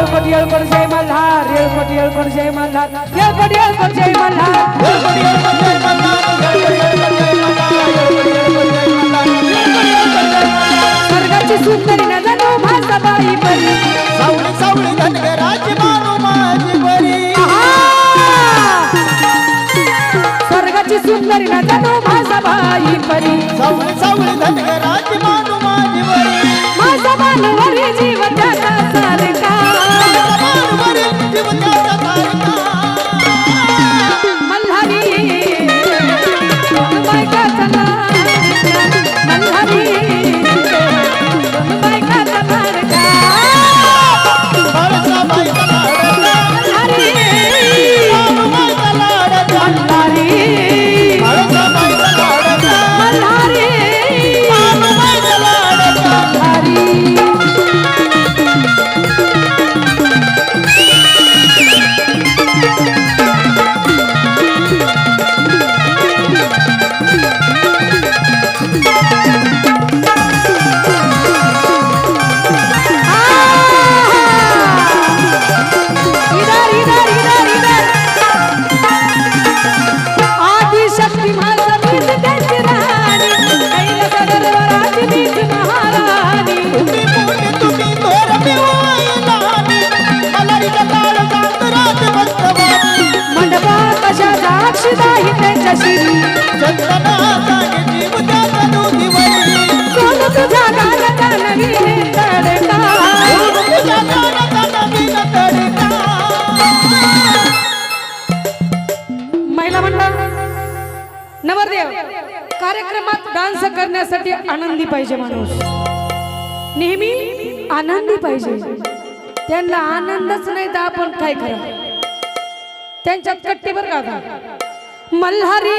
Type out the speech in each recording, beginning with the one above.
येळकोट येळकोट जय मल्हार येळकोट येळकोट जय मल्हार. जय मल्हार. स्वर्गाची सुंदरी नजनो भासा बाई बरी सावळी सावळी धनगराची मानू माझी बरी स्वर्गाची सुंदरी नजनो बरी सावळी धनगराची मानू महिला मंडळ नवरदेव कार्यक्रमात डान्स करण्यासाठी आनंदी पाहिजे माणूस. नेहमी आनंदी पाहिजे. त्यांना आनंदच नाही तर आपण काय करा त्यांच्यात कट्टीवर का मल्हारी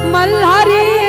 मल्हारी.